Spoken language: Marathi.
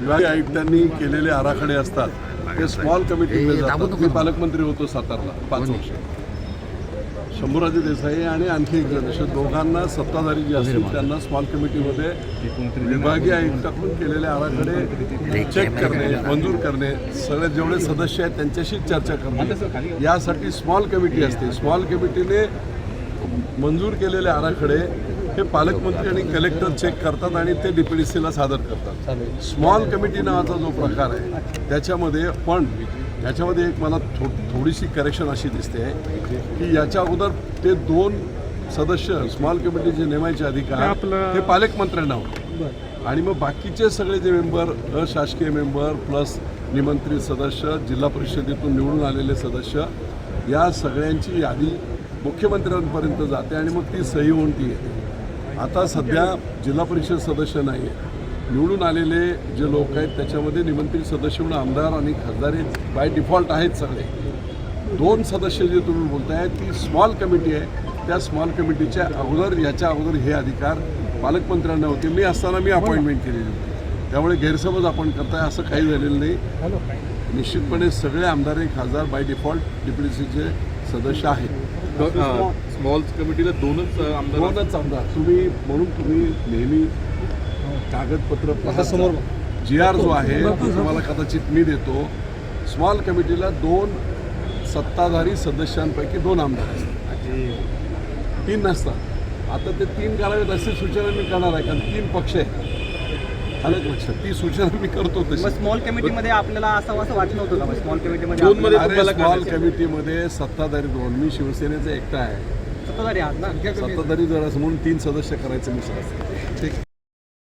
विभागीय आयुक्तांनी केलेले आराखडे असतात. ते स्मॉल कमिटीमध्ये जातात. मी पालकमंत्री होतो सातारला पाच वर्ष. शंभूराजे देसाई आणि आणखी एक जण. असे दोघांना सत्ताधारी जे असतील त्यांना स्मॉल कमिटीमध्ये विभागीय आयुक्ताकडून केलेले आराखडे चेक करणे मंजूर करणे सगळे जेवढे सदस्य आहेत त्यांच्याशी चर्चा करणे. यासाठी स्मॉल कमिटी असते. स्मॉल कमिटीने मंजूर केलेले आराखडे हे पालकमंत्री आणि कलेक्टर चेक करतात आणि ते डीपीडीसीला सादर करतात. स्मॉल कमिटी नावाचा जो प्रकार आहे त्याच्यामध्ये पण याच्यामध्ये एक मला थो थोडीशी करेक्शन अशी दिसते की याच्या अगोदर ते दोन सदस्य स्मॉल कमिटीचे नेमायचे अधिकार हे पालकमंत्र्यांना होते. आणि मग बाकीचे सगळे जे मेंबर अशासकीय मेंबर प्लस निमंत्रित सदस्य जिल्हा परिषदेतून निवडून आलेले सदस्य या सगळ्यांची यादी मुख्यमंत्र्यांपर्यंत जाते आणि मग ती सही होऊन ती येते. आता सध्या जिल्हा परिषद सदस्य नाही आहे निवडून आलेले जे लोक आहेत त्याच्यामध्ये निमंत्रित सदस्य म्हणून आमदार आणि खासदार हे बाय डिफॉल्ट आहेत सगळे. दोन सदस्य जे तुम्ही बोलताय ती स्मॉल कमिटी आहे. त्या स्मॉल कमिटीच्या अगोदर याच्या अगोदर हे अधिकार पालकमंत्र्यांना होते. मी असताना मी अपॉइंटमेंट केलेली होती. त्यामुळे गैरसमज आपण करताय असं काही झालेलं नाही. निश्चितपणे सगळे आमदार आणि खासदार बाय डिफॉल्ट डीपीडीसीचे सदस्य आहेत. स्मॉल कमिटीला दोनच आमदार दोनच आमदार. तुम्ही म्हणून तुम्ही नेहमी कागदपत्र समोर जी आर जो आहे तो तुम्हाला कदाचित मी देतो. स्मॉल कमिटीला दोन सत्ताधारी सदस्यांपैकी दोन आमदार असतात तीन नसतात. आता ते तीन करावेत अशी सूचना मी करणार आहे कारण तीन पक्ष आहेत. आलं लक्षात? ती सूचना मी करतो तशी. स्मॉल कमिटीमध्ये आपल्याला असं असं वाटलं होतं का? स्मॉल कमिटीमध्ये दोन मध्ये आपल्याला- अरे तुम्हाला स्मॉल कमिटीमध्ये सत्ताधारी दोन. मी शिवसेनेचा एकटा आहे. सत्ताधारी आहात ना? सत्ताधारी जर असं म्हणून तीन सदस्य करायचं मी सांगतो